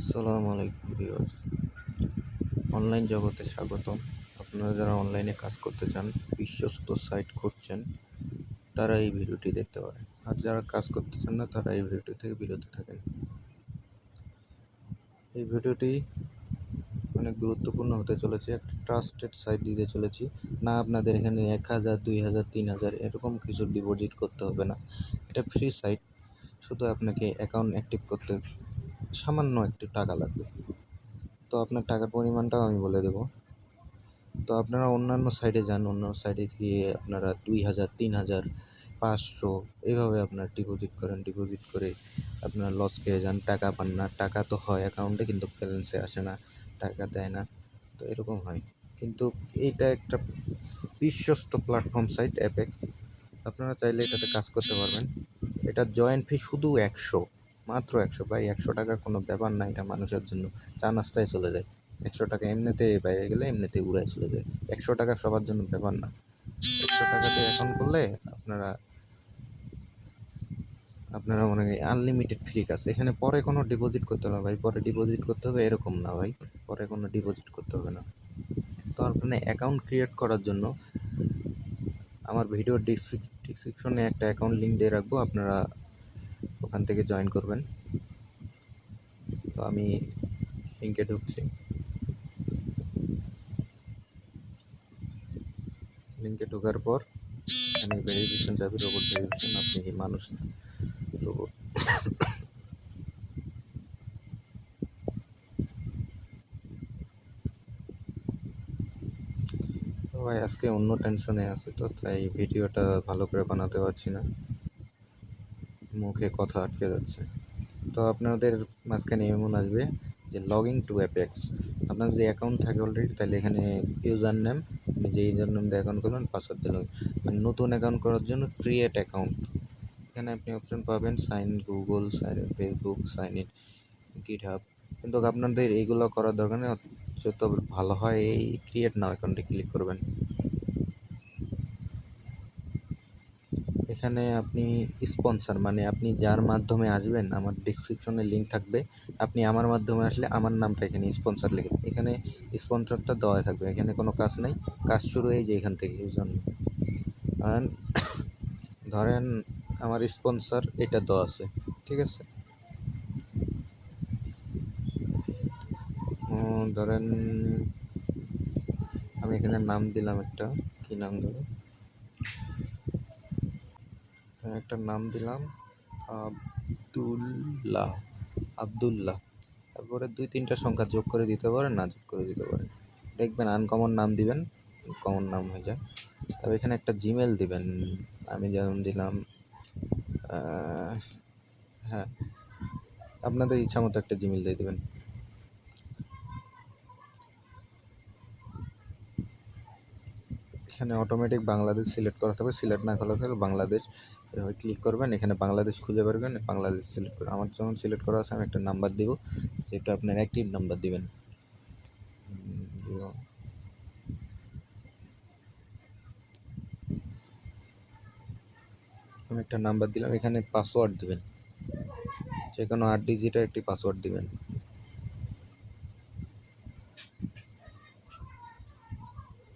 আসসালামু আলাইকুম viewers. Online জগতে স্বাগতম। আপনারা যারা অনলাইনে কাজ করতে চান, বিশ্বস্ত সাইট খুঁজছেন, তারা এই ভিডিওটি দেখতে পারেন। আর যারা কাজ করতে চান না, তারা এই ভিডিওটি থেকে বিরত থাকেন। এই ভিডিওটি অনেক গুরুত্বপূর্ণ হতে চলেছে। একটা ট্রাস্টেড সাইট দিতে চলেছি। না আপনাদের এখানে এক হাজার, দুই হাজার, তিন হাজার এরকম কিছু ডিপোজিট করতে হবে না। এটা ফ্রি সাইট। শুধু আপনাকে অ্যাকাউন্ট অ্যাক্টিভ করতে সামান্য একটু টাকা লাগবে। তো আপনার টাকার পরিমাণটাও আমি বলে দেবো। তো আপনারা অন্যান্য সাইটে যান, অন্যান্য সাইটে গিয়ে আপনারা দুই হাজার, তিন হাজার, পাঁচশো এইভাবে আপনার ডিপোজিট করেন ডিপোজিট করে আপনার লস খেয়ে যান। টাকা পান না, টাকা তো হয় অ্যাকাউন্টে কিন্তু ব্যালেন্সে আসে না, টাকা দেয় না। তো এরকম হয়। কিন্তু এইটা একটা বিশ্বস্ত প্ল্যাটফর্ম সাইট অ্যাপেক্স আপনারা চাইলে এটাতে কাজ করতে পারবেন। এটা জয়েন্ট ফি শুধু একশো। মাত্র একশো ভাই, একশো টাকা কোনো ব্যাপার না এটা মানুষের জন্য। চা নাস্তায় চলে যায়। একশো টাকা এমনিতে বাইরে গেলে এমনিতে উড়ায় চলে যায়। একশো টাকা সবার জন্য ব্যাপার না। একশো টাকাতে অ্যাকাউন্ট করলে আপনারা আপনারা মনে হয় আনলিমিটেড ফ্রি কাজ এখানে পরে কোনো ডিপোজিট করতে হবে ভাই। পরে ডিপোজিট করতে হবে এরকম না ভাই। পরে কোনো ডিপোজিট করতে হবে না। তো আপনার অ্যাকাউন্ট ক্রিয়েট করার জন্য আমার ভিডিও ডিসক্রিপশনে একটা অ্যাকাউন্ট লিঙ্ক দিয়ে রাখব। আপনারা ওখান থেকে জয়েন করবেন। তো আমি লিঙ্কে ঢুকছি। লিঙ্কে ঢোকার পর এখানে ভেরিফিকেশন যাবে রোবট ভেরিফিকেশন আপনি মানুষ না রোবট ভাই, আজকে অন্য টেনশনে আছে তো, তাই ভিডিওটা ভালো করে বানাতে পারছি না। মুখে কথা আটকে যাচ্ছে। তো আপনাদের মাঝখানে এমন আসবে যে লগ ইন টু অ্যাপেক্স আপনার যদি অ্যাকাউন্ট থাকে অলরেডি তাহলে এখানে ইউজার নেম আপনি যে ইউজার নেম দিয়ে অ্যাকাউন্ট করবেন পাসওয়ার্ড দিলেন নতুন অ্যাকাউন্ট করার জন্য ক্রিয়েট অ্যাকাউন্ট এখানে আপনি অপশন পাবেন sign Google sign Facebook sign in GitHub কিন্তু আপনাদের এইগুলো করার দরকার নেই যত ভালো হয় এই ক্রিয়েট নাও অ্যাকাউন্টে ক্লিক করবেন। এখানে আপনি স্পন্সর মানে আপনি যার মাধ্যমে আসবেন, আমার ডিসক্রিপশনে লিঙ্ক থাকবে। আপনি আমার মাধ্যমে আসলে আমার নামটা এখানে স্পন্সর লিখে এখানে স্পন্সরটা দেওয়া থাকবে, এখানে কোনো কাজ নাই। কাজ শুরু হয়ে যে এখান থেকে, এই জন্য। ধরেন আমার স্পন্সর এটা দেওয়া আছে, ঠিক আছে? ধরেন আমি এখানে নাম দিলাম একটা, কি নাম আমি একটা নাম দিলাম, আবদুল্লাহ আবদুল্লাহ। তারপরে দুই তিনটা সংখ্যা যোগ করে দিতে পারেন, না যোগ করে দিতে পারেন। দেখবেন আনকমন নাম দিবেন কমন নাম হয়ে যায়। তবে এখানে একটা জিমেল দিবেন, আমি যেমন দিলাম হ্যাঁ আপনাদের ইচ্ছা মতো একটা জিমেল দিয়ে দেবেন। এখানে অটোমেটিক বাংলাদেশ সিলেক্ট করা থাকবে সিলেক্ট না করা থাকলে বাংলাদেশ এভাবে ক্লিক করবেন, এখানে বাংলাদেশ খুঁজে পারবেন বাংলাদেশ সিলেক্ট করে, আমার যখন সিলেক্ট করা আছে আমি একটা নাম্বার দিব যেটা আপনার অ্যাক্টিভ নাম্বার দিবেন। আমি একটা নাম্বার দিলাম, এখানে পাসওয়ার্ড দিবেন। যে কোনো আট ডিজিটের একটি পাসওয়ার্ড দিবেন।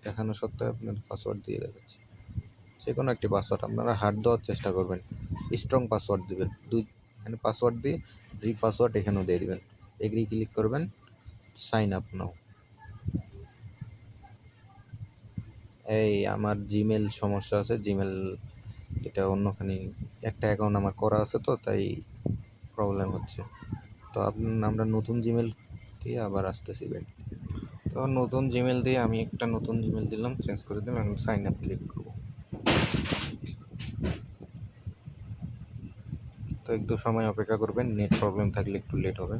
দেখানো সত্ত্বেও আপনার পাসওয়ার্ড দিয়ে দেখাচ্ছি। যে কোনো একটি পাসওয়ার্ড আপনারা হার্ড দেওয়ার চেষ্টা করবেন। স্ট্রং পাসওয়ার্ড দেবেন। দুই, এখানে পাসওয়ার্ড দিয়ে রি পাসওয়ার্ড এখানেও দিয়ে দেবেন। এগ্রি ক্লিক করবেন। সাইন আপ নাও এই আমার জিমেল সমস্যা আছে। জিমেল এটা অন্যখানে একটা অ্যাকাউন্ট আমার করা আছে তো, তাই প্রবলেম হচ্ছে। তো আমরা নতুন জিমেল দিয়ে আবার আসতেছি ভাই। তো নতুন জিমেল দিয়ে আমি একটা নতুন জিমেল দিলাম চেঞ্জ করে দিলাম আমি সাইন আপ ক্লিক করব তো একটু সময় অপেক্ষা করবেন নেট প্রবলেম থাকলে একটু লেট হবে।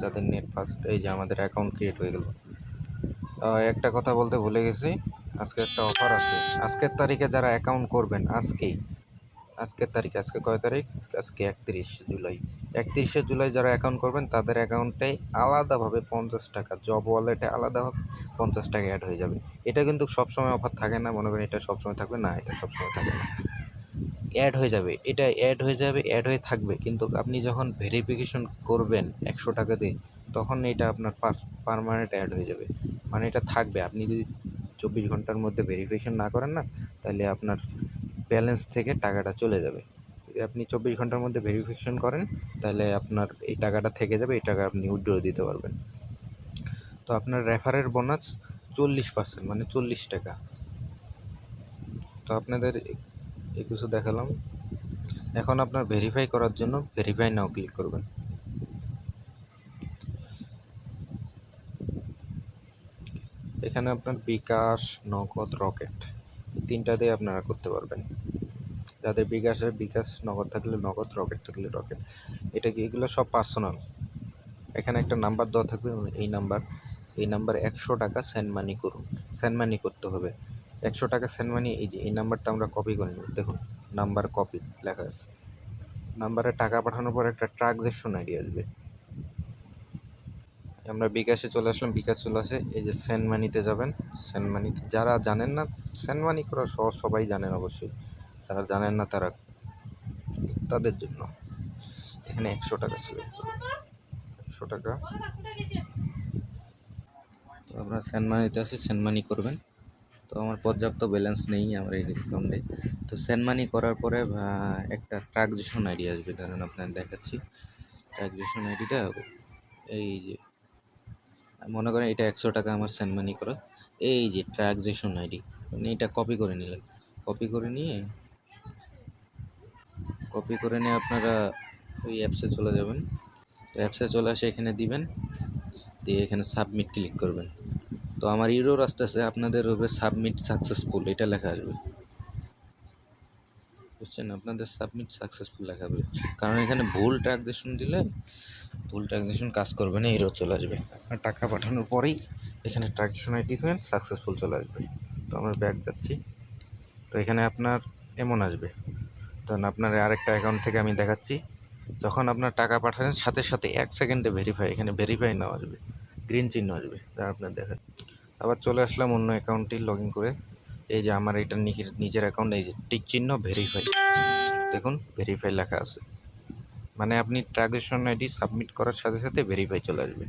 যাদের নেট ফাস্ট এই যে আমাদের অ্যাকাউন্ট ক্রিয়েট হয়ে গেল। একটা কথা বলতে ভুলে গেছি, আজকে একটা অফার আছে। আজকের তারিখে যারা অ্যাকাউন্ট করবেন, আজকেই। আজকের তারিখে, আজকে কয় তারিখ? আজকে একত্রিশ জুলাই। একত্রিশে জুলাই যারা অ্যাকাউন্ট করবেন, তাদের অ্যাকাউন্টে আলাদাভাবে পঞ্চাশ টাকা জব ওয়ালেটে আলাদাভাবে পঞ্চাশ টাকা অ্যাড হয়ে যাবে। এটা কিন্তু সবসময় অফার থাকে না, মনে করেন এটা সবসময় থাকবে, না, এটা সবসময় থাকে না। অ্যাড হয়ে যাবে। এটা অ্যাড হয়ে যাবে অ্যাড হয়ে থাকবে। কিন্তু আপনি যখন ভেরিফিকেশন করবেন একশো টাকা দিয়ে তখন এটা আপনার পারমানেন্ট অ্যাড হয়ে যাবে। মানে এটা থাকবে। আপনি যদি চব্বিশ ঘণ্টার মধ্যে ভেরিফিকেশন না করেন না, তাহলে আপনার ব্যালেন্স থেকে টাকাটা চলে যাবে। যদি আপনি চব্বিশ ঘণ্টার মধ্যে ভেরিফিকেশন করেন, তাহলে আপনার এই টাকাটা থেকে যাবে, এই টাকা আপনি উইথড্র দিতে পারবেন। তো আপনার রেফারের বোনাস চল্লিশ পার্সেন্ট মানে চল্লিশ টাকা। তো আপনাদের এই কিছু দেখালাম। এখন আপনার ভেরিফাই করার জন্য ভেরিফাই নাও ক্লিক করবেন। এখানে আপনার বিকাশ, নগদ, রকেট তিনটা দিয়ে আপনারা করতে পারবেন। যাদের বিকাশের বিকাশ নগদ থাকলে নগদ, রকেট থাকলে রকেট। এটা কি এগুলো সব পার্সোনাল এখানে একটা নাম্বার দেওয়া থাকবে, এই নাম্বার এই নাম্বার একশো টাকা সেন্ড মানি করুন। সেন্ড মানি করতে হবে। একশো টাকা সেন্ড মানি এই যে, এই নাম্বারটা আমরা কপি করে নেব। দেখুন নাম্বার কপি লেখা আছে। নাম্বারে টাকা পাঠানোর পর একটা ট্রানজ্যাকশন আইডি আসবে। আমরা বিকাশে চলে আসলাম, বিকাশ চলে আসে, এই যে সেন্ড মানিতে যাবেন। সেন্ড মানি যারা জানেন না সেন্ড মানি করা সহজ সবাই জানেন অবশ্যই। যারা জানেন না, তারা তাদের জন্য। এখানে একশো টাকা ছিল। একশো টাকা। তো আমরা সেন্ড মানিতে আসি সেন্ড মানি করবেন। তো আমার পর্যাপ্ত ব্যালেন্স নেই আমার এই অ্যাকাউন্টে তো সেন্ড মানি করার পরে একটা ট্রানজেকশন আইডি আসবে, ধরেন আপনার দেখাচ্ছি। ট্রানজেকশন আইডিটা এই যে, মনে করেন এটা একশো টাকা আমার সেন্ড মানি করা। এই যে ট্রানজেকশন আইডি আপনি এটা কপি করে নিলেন। কপি করে নিয়ে কপি করে নিয়ে আপনারা ওই অ্যাপসে চলে যাবেন। তো অ্যাপসে চলে আসে এখানে দিবেন, দিয়ে এখানে সাবমিট ক্লিক করবেন। তো আমার ইউরোর আসতেছে, আপনাদের হবে সাবমিট সাকসেসফুল এটা লেখা আসবে বুঝছেন? আপনাদের সাবমিট সাকসেসফুল লেখা হবে কারণ এখানে ভুল ট্রানজেকশন দিলে, ভুল ট্রানজেকশন কাজ করবে না এরও চলে আসবে। আপনার টাকা পাঠানোর পরেই এখানে ট্রানজেকশন আইডি দেবেন সাকসেসফুল চলে আসবে। তো আমরা ব্যাক যাচ্ছি। তো এখানে আপনার এমন আসবে। তখন আপনার আরেকটা অ্যাকাউন্ট থেকে আমি দেখাচ্ছি। যখন আপনার টাকা পাঠাবেন সাথে সাথে এক সেকেন্ডে ভেরিফাই এখানে ভেরিফাই নাও আসবে। গ্রিন চিহ্ন আসবে। যা আপনার দেখা আবার চলে আসলাম অন্য অ্যাকাউন্টটি লগ ইন করে। এই যে আমার এটা নিজের অ্যাকাউন্ট, এই যে টিক চিহ্ন ভেরিফাই দেখুন ভেরিফাই লেখা আছে। মানে আপনি ট্রানজেকশন আইডি সাবমিট করার সাথে সাথে ভেরিফাই চলে আসবে।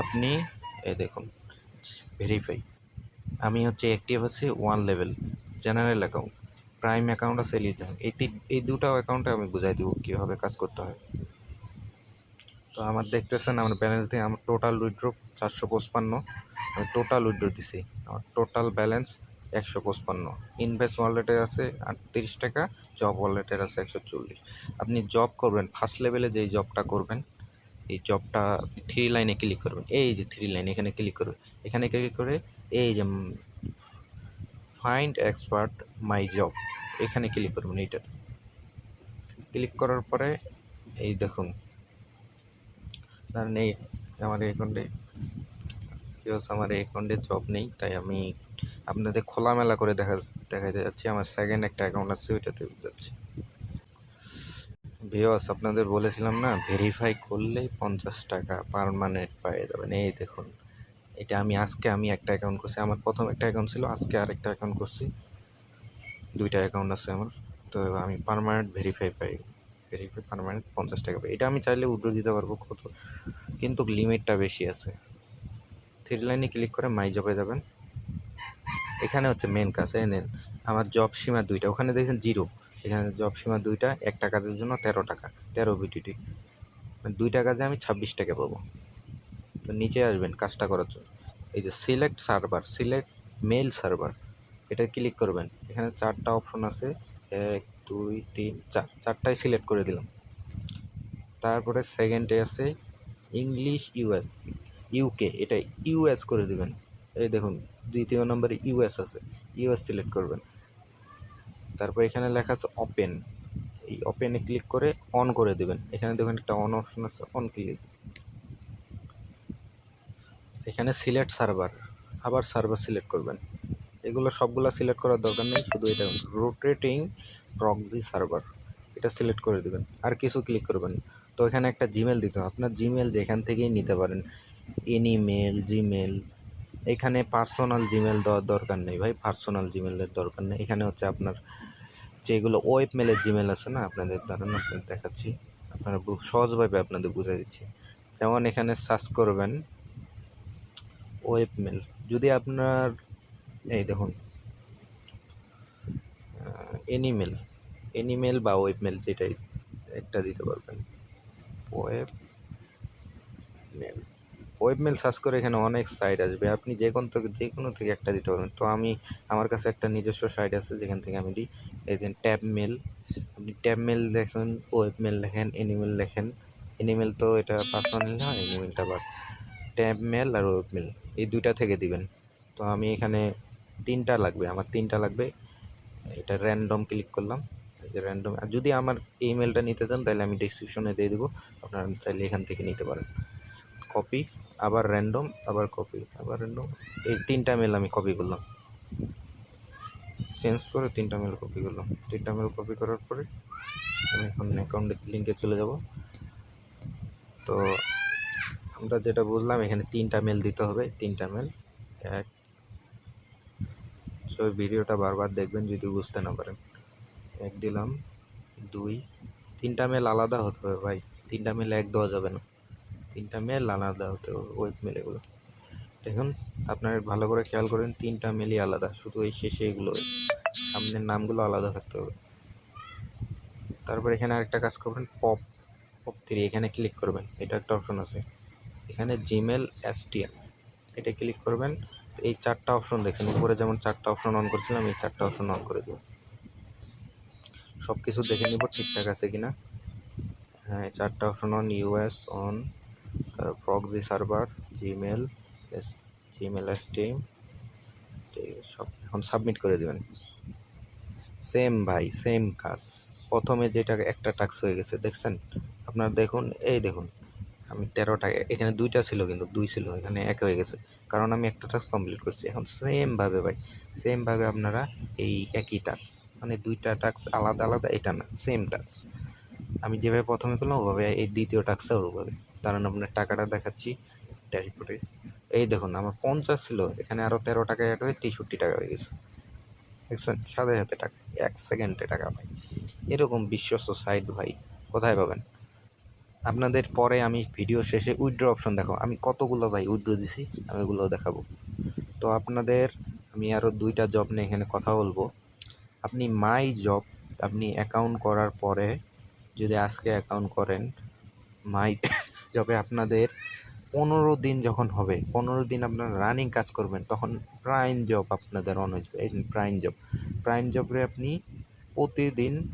আপনি, এই দেখুন ভেরিফাই আমি হচ্ছে অ্যাক্টিভ আছি one level general account prime account আছে এলিজ এই এই দুটো অ্যাকাউন্টে আমি বুঝাই দেবো কীভাবে কাজ করতে হয়। তো আমার দেখতেছেন, আমার ব্যালেন্স দিয়ে আমার টোটাল উইড্রো চারশো পঁচপান্ন। আমি টোটাল উইথড্র দিছি, আমার টোটাল ব্যালেন্স একশো পঁচপান্ন। ইনভেস্ট ওয়ালেটে আছে আটত্রিশ টাকা জব ওয়ালেটের আছে একশো চল্লিশ। আপনি জব করবেন ফার্স্ট লেভেলে যেই জবটা করবেন, এই জবটা থ্রি লাইনে ক্লিক করবেন। এই যে থ্রি লাইন এখানে ক্লিক করবেন। এখানে ক্লিক করে এই যে ফাইন্ড এক্সপার্ট মাই জব এখানে ক্লিক করবেন এইটাতে। ক্লিক করার পরে এই দেখুন ধরেন এই আমার অ্যাকাউন্টে কেউস আমার অ্যাকাউন্টে জব নেই, তাই আমি আপনাদের খোলামেলা করে দেখা দেখাতে যাচ্ছি। আমার সেকেন্ড একটা অ্যাকাউন্ট আছে, ওইটাতে যাচ্ছি। ভিওস আপনাদের বলেছিলাম না ভেরিফাই করলেই পঞ্চাশ টাকা পারমানেন্ট পেয়ে যাবেন। এই দেখুন, এটা আমি আজকে আমি একটা অ্যাকাউন্ট করছি। আমার প্রথম একটা অ্যাকাউন্ট ছিল, আজকে আরেকটা অ্যাকাউন্ট করছি। দুইটা অ্যাকাউন্ট আছে আমার, তো আমি পারমানেন্ট ভেরিফাই পাই। ভেরিফাই পারমানেন্ট পঞ্চাশ টাকা এটা আমি চাইলে উইড্রো দিতে পারব কত? কিন্তু লিমিটটা বেশি আছে। থ্রি লাইনে ক্লিক করে মাই জবে যাবেন। এখানে হচ্ছে মেন কাজ, এই নেন। আমার জব সীমা দুইটা। ওখানে দেখছেন জিরো এখানে জব সীমা দুইটা, একটা কাজের জন্য তেরো টাকা, তেরো বিটিটি মানে দুইটা কাজে আমি ছাব্বিশ টাকা পাবো। তো নিচে আসবেন কাজটা করার জন্য। এই যে select server select mail server এটা ক্লিক করবেন। এখানে চারটা অপশন আছে। এক দুই, তিন, চার, চারটাই সিলেক্ট করে দিলাম। তারপরে সেকেন্ডে আছে ইংলিশ ইউএস ইউকে এটা ইউএস করে দিবেন। এই দেখুন, দ্বিতীয় নম্বরে ইউএস আছে ইউএস সিলেক্ট করবেন। তারপর এখানে লেখা আছে ওপেন এই ওপেনে ক্লিক করে অন করে দিবেন। এখানে দেখুন একটা অন অপশন আছে অন ক্লিক এখানে সিলেক্ট সার্ভার আবার সার্ভার সিলেক্ট করবেন। এগুলো সবগুলো সিলেক্ট করার দরকার নেই, শুধু এটা রোটেটিং প্রক্সি সার্ভার এটা সিলেক্ট করে দেবেন। আর কিছু ক্লিক করবেন তো এখানে একটা জিমেল দিতে হবে। আপনার জিমেল যেখান থেকেই নিতে পারেন এনি মেল জিমেল এখানে পার্সোনাল জিমেল দেওয়ার দরকার নেই ভাই। পার্সোনাল জিমেলের দরকার নেই। এখানে হচ্ছে আপনার যেগুলো ওয়েব মেলের জিমেল আছে না, আপনাদের দাঁড়ান আপনাদের দেখাচ্ছি। আপনারা সহজভাবে আপনাদের বুঝাই দিচ্ছি। যেমন এখানে সার্চ করবেন ওয়েব মেল যদি আপনার, এই দেখুন এনিমেল এনিমেল বা ওয়েব মেল যেটাই একটা দিতে পারবেন। Web mail web mail search করে এখানে অনেক সাইট আসবে। আপনি যে কোনো থেকে যে কোনো থেকে একটা দিতে পারবেন। তো আমি, আমার কাছে একটা নিজস্ব সাইট আছে, যেখান থেকে আমি দিই। এই দিন ট্যাব মেল আপনি ট্যাব মেল দেখুন ওয়েব মেল লেখেন এনিমেল লেখেন এনিমেল তো এটা পার্সোনাল না এনিমেলটা বাদ। ট্যাব মেল আর ওয়েব মেল এই দুইটা থেকে দিবেন। তো আমি এখানে তিনটা লাগবে। আমার তিনটা লাগবে। এটা র্যান্ডম ক্লিক করলাম। র্যান্ডম আর যদি আমার ইমেলটা নিতে চান, তাহলে আমি ডিসক্রিপশনে দিয়ে দেবো। আপনারা চাইলে এখান থেকে নিতে পারেন। কপি আবার র্যান্ডম আবার কপি আবার র্যান্ডম এই তিনটা মেল আমি কপি করলাম। চেঞ্জ করে তিনটা মেল কপি করলাম। তিনটা মেল কপি করার পরে আমি এখন অ্যাকাউন্টের লিঙ্কে চলে যাব। তো আমরা যেটা বুঝলাম এখানে তিনটা মেল দিতে হবে। তিনটা মেল এক। সো ভিডিওটা বারবার দেখবেন যদি বুঝতে না পারেন। এক দিলাম, দুই, তিনটা মেল আলাদা হতে হবে ভাই, তিনটা মেল এক দেওয়া যাবে না। তিনটা মেল আলাদা হতে হবে ওয়েব মেল এগুলো। দেখুন, আপনার ভালো করে খেয়াল করেন, তিনটা মেলই আলাদা, শুধু এই শেষে এগুলো, সামনের নামগুলো আলাদা থাকতে হবে। তারপর এখানে আরেকটা কাজ করবেন পপ পপ থ্রি এখানে ক্লিক করবেন, এটা একটা অপশন আছে। এখানে জিমেল এসটিএম এটা ক্লিক করবেন, এই চারটা অপশন দেখছেন, উপরে যেমন চারটা অপশন অন করছিলাম, এই চারটা অপশন অন করে দেবো সব কিছু দেখে নিব, ঠিকঠাক আছে কিনা। হ্যাঁ এই চারটা অপশন অন ইউএস অন তারপর প্রক্সি সার্ভার জিমেল জিমেল এস টিম সব এখন সাবমিট করে দেবেন। সেম ভাই সেম কাজ। প্রথমে যেটা একটা টাক্স হয়ে গেছে, দেখছেন? আপনার দেখুন, এই দেখুন, আমি তেরোটা, এখানে দুইটা ছিল কিন্তু, দুই ছিল, এখানে এক হয়ে গেছে। কারণ আমি একটা টাস্ক কমপ্লিট করছি, এখন সেমভাবে ভাই সেমভাবে আপনারা এই একই টাস্ক মানে দুইটা টাস্ক আলাদা আলাদা, এটা না সেম টাস্ক আমি যেভাবে প্রথমে করলাম, ওভাবে এই দ্বিতীয় টাস্কটা ওভাবে। কারণ আপনার টাকাটা দেখাচ্ছি ড্যাশবোর্ডে এই দেখুন, আমার পঞ্চাশ ছিল, এখানে আরও তেরো টাকা অ্যাড হয়ে তেষট্টি টাকা হয়ে গেছে। দেখছেন? সাথে সাথে টাকা, এক সেকেন্ডে টাকা পাই। এরকম বিশ্বস্ত সাইট ভাই, কোথায় পাবেন? আপনাদের পরে আমি ভিডিও শেষে উইড্রো অপশন দেখো আমি কতগুলো ভাই উইথড্র দিছি, আমি ওগুলো দেখাবো। তো আপনাদের, আমি আরও দুইটা জব নিয়ে এখানে কথা বলব। আপনি মাই জব আপনি অ্যাকাউন্ট করার পরে যদি আজকে অ্যাকাউন্ট করেন, মাই জবে আপনাদের পনেরো দিন যখন হবে, পনেরো দিন আপনারা রানিং কাজ করবেন, তখন প্রাইম জব আপনাদের অন হয়ে যাবে। প্রাইম জব, প্রাইম জবে আপনি প্রতিদিন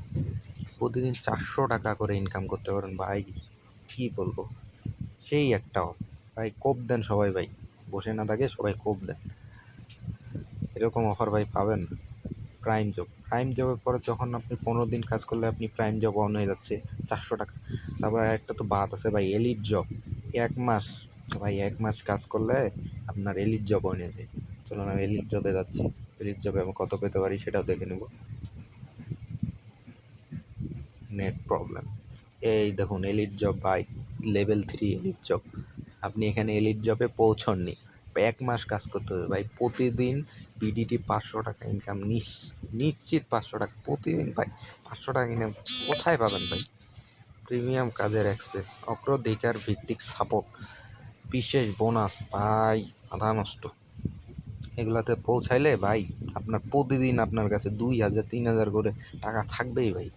প্রতিদিন চারশো টাকা করে ইনকাম করতে পারেন ভাই, কী বলব? সেই একটা। ভাই, কোপ দেন সবাই ভাই, বসে না থাকে সবাই কোপ দেন। এরকম অফার ভাই পাবেন? প্রাইম জব প্রাইম জবের পরে যখন আপনি পনেরো দিন কাজ করলে আপনি প্রাইম জব অন হয়ে যাচ্ছে চারশো টাকা। তারপর একটা তো বাদ আছে ভাই এলিট জব এক মাস, ভাই এক মাস কাজ করলে আপনার এলিট জব অন হয়ে যায়। চলুন আমি এলিট জবে যাচ্ছি। এলিট জবে আমি কত পেতে পারি সেটাও দেখে নেব। নেট প্রবলেম এই দেখুন elite job by level three elite job আপনি এখানে এলিট জবে পৌঁছননি। এক মাস কাজ করতে হবে। ভাই, প্রতিদিন পিডিটি পাঁচশো টাকা ইনকাম নিশ্চিত পাঁচশো টাকা। প্রতিদিন ভাই, পাঁচশো টাকা ইনকাম কোথায় পাবেন ভাই? প্রিমিয়াম কাজের অ্যাক্সেস অগ্রাধিকার ভিত্তিক সাপোর্ট বিশেষ বোনাস ভাই, আধা নষ্ট। এগুলাতে পৌঁছাইলে ভাই, আপনার প্রতিদিন আপনার কাছে দুই হাজার, তিন হাজার করে টাকা থাকবেই ভাই।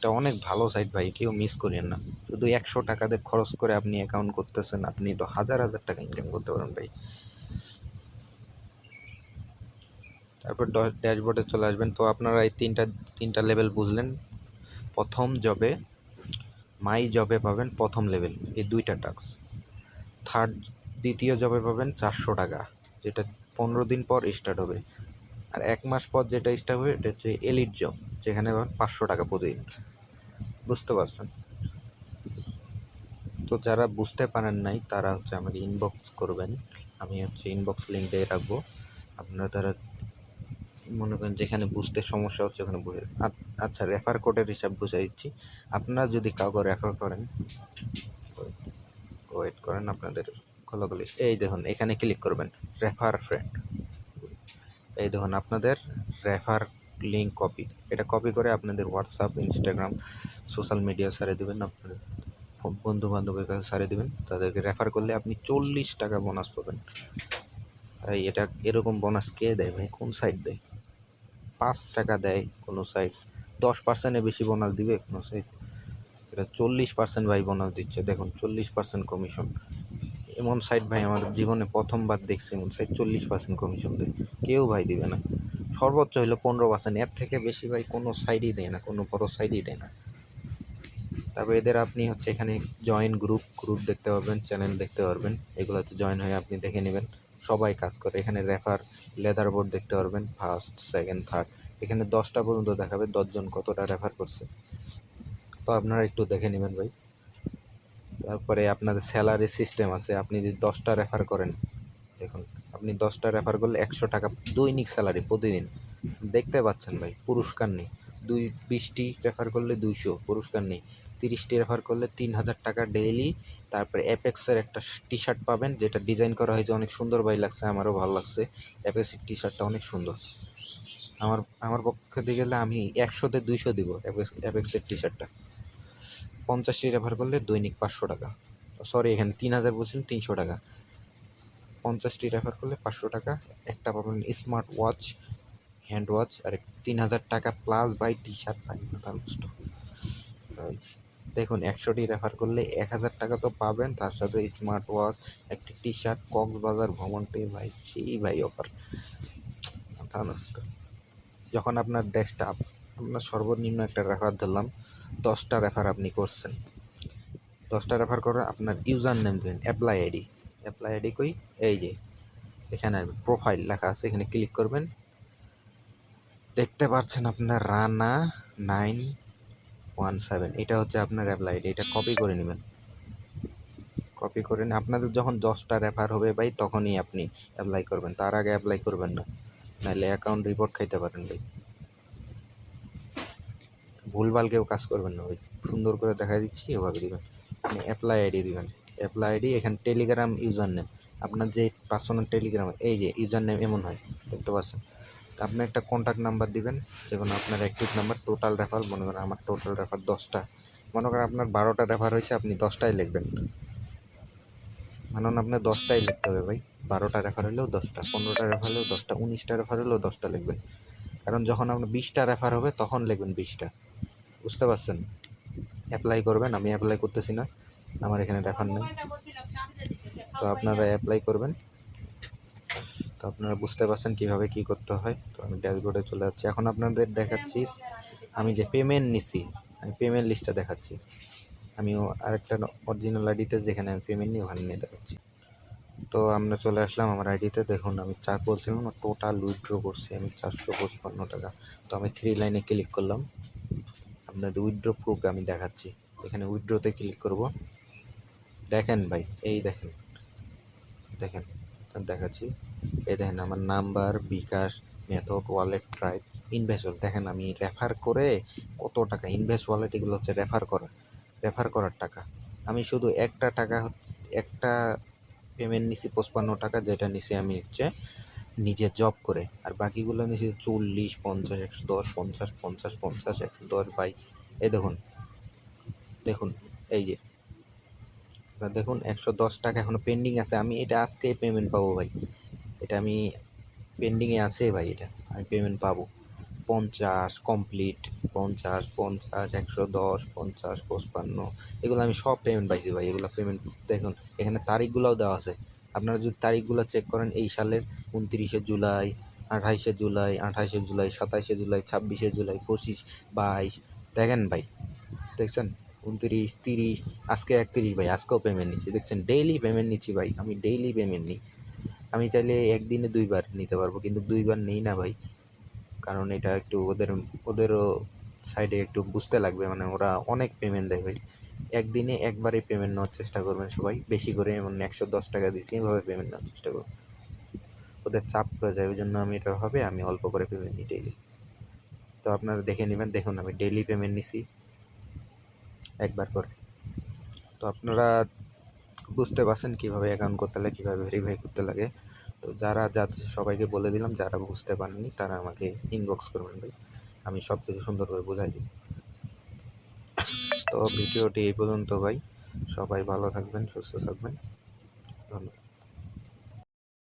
এটা অনেক ভালো সাইট ভাই, কেউ মিস করেন না। শুধু একশো টাকা দিয়ে খরচ করে আপনি অ্যাকাউন্ট করতেছেন, আপনি তো হাজার হাজার টাকা ইনকাম করতে পারেন ভাই। তারপর ড্যাশবোর্ডে চলে আসবেন। তো আপনারা এই তিনটা তিনটা লেভেল বুঝলেন। প্রথম জবে মাই জবে পাবেন প্রথম লেভেল এই দুইটা টাস্ক থার্ড দ্বিতীয় জবে পাবেন চারশো টাকা, যেটা পনেরো দিন পর স্টার্ট হবে। আর এক মাস পর যেটা স্টার্ট হবে, এটা হচ্ছে এলিট জব যেখানে পাবেন পাঁচশো টাকা প্রতিদিন। বুঝতে পারছেন? তো যারা বুঝতে পারেন নাই, তারা হচ্ছে আমাকে ইনবক্স করবেন। আমি হচ্ছে ইনবক্স লিঙ্ক দিয়ে রাখব। আপনারা তারা মনে করেন যেখানে বুঝতে সমস্যা হচ্ছে, ওখানে বুঝে আচ্ছা রেফার কোডের হিসাব বুঝে দিচ্ছি। আপনারা যদি কাউকে রেফার করেন ওয়েট করেন আপনাদের খোলাখুলি। এই দেখুন, এখানে ক্লিক করবেন রেফার ফ্রেন্ড এই দেখুন, আপনাদের রেফার লিঙ্ক কপি এটা কপি করে আপনাদের হোয়াটসঅ্যাপ ইনস্টাগ্রাম সোশ্যাল মিডিয়া সারে দেবেন আপনাদের বন্ধু বান্ধবের কাছে সারে দেবেন। তাদেরকে রেফার করলে আপনি চল্লিশ টাকা বোনাস পাবেন। ভাই, এটা এরকম বোনাস কে দেয় ভাই? কোন সাইট দেয়? পাঁচ টাকা দেয় কোনো সাইট দশ পার্সেন্টের বেশি বোনাস দিবে কোনো সাইট এটা চল্লিশ পার্সেন্ট ভাই বোনাস দিচ্ছে। দেখুন, চল্লিশ পার্সেন্ট কমিশন এমন সাইট ভাই আমার জীবনে প্রথমবার দেখছি, এমন সাইট চল্লিশ পার্সেন্ট কমিশন দেয়। কেউ ভাই দিবে না। সর্বোচ্চ হলো পনেরো পার্সেন্ট এর থেকে বেশি ভাই কোনো সাইডই দেয় না, কোনো বড় সাইডই দেয় না। তবে এদের আপনি হচ্ছে এখানে জয়েন গ্রুপ গ্রুপ দেখতে পারবেন চ্যানেল দেখতে পারবেন। এগুলোতে জয়েন হয়ে আপনি দেখে নেবেন। সবাই কাজ করে। এখানে রেফার লেদার বোর্ড দেখতে পারবেন ফার্স্ট সেকেন্ড থার্ড এখানে দশটা পর্যন্ত দেখাবে, দশজন কতটা রেফার করছে। তো আপনারা একটু দেখে নেবেন ভাই। তারপরে আপনাদের স্যালারি সিস্টেম আছে। আপনি যদি দশটা রেফার করেন, দেখুন, আপনি দশটা রেফার করলে একশো টাকা দৈনিক স্যালারি প্রতিদিন। দেখতে পাচ্ছেন ভাই, পুরস্কার নেই। দুই, বিশটি রেফার করলে দুইশো, পুরস্কার নেই। তিরিশটি রেফার করলে তিন হাজার টাকা ডেইলি তারপরে অ্যাপেক্সের একটা টি শার্ট পাবেন, যেটা ডিজাইন করা হয়েছে, অনেক সুন্দর ভাই লাগছে, আমারও ভালো লাগছে। অ্যাপেক্সের টি শার্টটা অনেক সুন্দর। আমার আমার পক্ষে দিয়ে গেলে আমি একশোতে দুইশো দিব অ্যাপেক্সের টি শার্টটা পঞ্চাশটি রেফার করলে দৈনিক পাঁচশো টাকা। সরি এখানে তিন হাজার বলছেন, তিনশো টাকা। পঞ্চাশটি রেফার করলে পাঁচশো টাকা। একটা পাবেন স্মার্ট ওয়াচ হ্যান্ড ওয়াচ আর তিন হাজার টাকা প্লাস বাই টি শার্ট পাই মাথা নষ্ট ওই দেখুন, একশোটি রেফার করলে এক হাজার টাকা তো পাবেন। তার সাথে স্মার্ট ওয়াচ একটি টি শার্ট কক্সবাজার ভ্রমণটি ভাই, সেই ভাই অফার যখন আপনার ডেস্কটা আপনার সর্বনিম্ন একটা রেফার ধরলাম, দশটা রেফার আপনি করছেন। দশটা রেফার করে আপনার ইউজার নেম দেবেন অ্যাপ্লাই আইডি অ্যাপ্লাই আইডি কই? এই যে, এখানে প্রোফাইল লেখা আছে, এখানে ক্লিক করবেন। দেখতে পাচ্ছেন আপনার রানা নাইন ওয়ান সেভেন, এটা হচ্ছে আপনার অ্যাপ্লাই আইডি, এটা কপি করে নেবেন। কপি করে নিয়ে আপনাদের যখন দশটা রেফার হবে ভাই, তখনই আপনি অ্যাপ্লাই করবেন। তার আগে অ্যাপ্লাই করবেন না। নাহলে অ্যাকাউন্ট রিপোর্ট খাইতে পারেন ভাই। ভুলভাল কেউ কাজ করবেন না ভাই। সুন্দর করে দেখা দিচ্ছি, এভাবে দিবেন। আপনি অ্যাপ্লাই আইডি দিবেন। অ্যাপ্লাই আইডি, এখানে টেলিগ্রাম ইউজার নেম আপনার যে পার্সোনাল টেলিগ্রাম এই যে ইউজার নেম এমন হয়, দেখতে পাচ্ছেন? আপনি একটা কন্ট্যাক্ট নাম্বার দিবেন যে কোনো আপনার অ্যাক্টিভ নাম্বার টোটাল রেফার মনে করেন আমার টোটাল রেফার দশটা। মনে করেন আপনার বারোটা রেফার হয়েছে, আপনি দশটাই লিখবেন। মানন আপনার দশটাই লিখতে হবে ভাই। বারোটা রেফার হলেও দশটা, পনেরোটা রেফার হলেও দশটা, উনিশটা রেফার হলেও দশটা লিখবেন। কারণ যখন আপনার বিশটা রেফার হবে, তখন লিখবেন বিশটা। বুঝতে পারছেন? অ্যাপ্লাই করবেন, আমি অ্যাপ্লাই করতেছি না। আমার এখানে রেফার নেই। তো আপনারা অ্যাপ্লাই করবেন। তো আপনারা বুঝতে পারছেন কীভাবে কী করতে হয়। তো আমি ড্যাশবোর্ডে চলে যাচ্ছি। এখন আপনাদের দেখাচ্ছি, আমি যে পেমেন্ট নিছি, আমি পেমেন্ট লিস্টটা দেখাচ্ছি। আমি আরেকটা অরিজিনাল আইডিতে যেখানে আমি পেমেন্ট নিই, ওখানে নিয়ে দেখাচ্ছি। তো আমরা চলে আসলাম আমার আইডিতে দেখুন, আমি চা বলছিলাম টোটাল উইথড্র করছি আমি চারশো পঁচপান্ন টাকা। তো আমি থ্রি লাইনে ক্লিক করলাম। আপনাদের উইথড্র প্রুফ আমি দেখাচ্ছি। এখানে উইথড্রতে ক্লিক করব। দেখেন ভাই, এই দেখেন দেখেন, দেখাচ্ছি। এই দেখেন আমার নাম্বার, বিকাশ মেথড ওয়ালেট ট্রাইব ইনভেস্ট দেখেন আমি রেফার করে কত টাকা ইনভেস্ট ওয়ালেট এগুলো হচ্ছে রেফার করা রেফার করার টাকা। আমি শুধু একটা টাকা একটা পেমেন্ট নিছি পঁচপান্ন টাকা, যেটা নিছি আমি হচ্ছে নিজে জব করে। আর বাকিগুলো নিছি চল্লিশ, পঞ্চাশ, একশো দশ, পঞ্চাশ পঞ্চাশ পঞ্চাশ, একশো দশ বাই এ দেখুন দেখুন, এই যে। দেখুন, একশো দশ টাকা এখনও পেন্ডিং আছে। আমি এটা আজকে পেমেন্ট পাবো ভাই। এটা আমি পেন্ডিংয়ে আছে ভাই এটা। আমি পেমেন্ট পাবো। পঞ্চাশ কমপ্লিট পঞ্চাশ পঞ্চাশ, একশো দশ, পঞ্চাশ, পঁচপান্ন, এগুলো আমি সব পেমেন্ট পাইছি ভাই। এগুলো পেমেন্ট দেখুন, এখানে তারিখগুলোও দেওয়া আছে। আপনারা যদি তারিখগুলো চেক করেন, এই সালের উনত্রিশে জুলাই, আঠাইশে জুলাই আঠাইশে জুলাই, সাতাইশে জুলাই, ছাব্বিশে জুলাই, পঁচিশ, বাইশ, দেখেন ভাই, দেখছেন? উনত্রিশ, তিরিশ, আজকে একত্রিশ ভাই, আজকেও পেমেন্ট নিচ্ছি। দেখছেন? ডেইলি পেমেন্ট নিচ্ছি ভাই। আমি ডেইলি পেমেন্ট নিই। আমি চাইলে একদিনে দুইবার নিতে পারব, কিন্তু দুইবার নেই না ভাই। কারণ এটা একটু ওদের, ওদেরও সাইডে একটু বুঝতে লাগবে মানে ওরা অনেক পেমেন্ট দেয় ভাই। একদিনে একবারই পেমেন্ট নেওয়ার চেষ্টা করবেন সবাই, বেশি করে এমন একশো দশ টাকা দিচ্ছি এভাবে পেমেন্ট নেওয়ার চেষ্টা করবেন ওদের চাপ পড়ে যায় ওই জন্য আমি এটা হবে, আমি অল্প করে পেমেন্ট নিই ডেইলি তো আপনারা দেখে নেবেন, দেখুন আমি ডেইলি পেমেন্ট নিছি, একবার করে। তো আপনারা বুঝতে পারছেন কীভাবে অ্যাকাউন্ট করতে লাগে, কীভাবে ভেরিফাই করতে লাগে। তো যারা যা সবাইকে বলে দিলাম, যারা বুঝতে পারেননি, তারা আমাকে ইনবক্স করবেন ভাই। আমি সব কিছু সুন্দর করে বোঝাই দিই তো ভিডিওটি এই পর্যন্ত ভাই। সবাই ভালো থাকবেন, সুস্থ থাকবেন। ধন্যবাদ।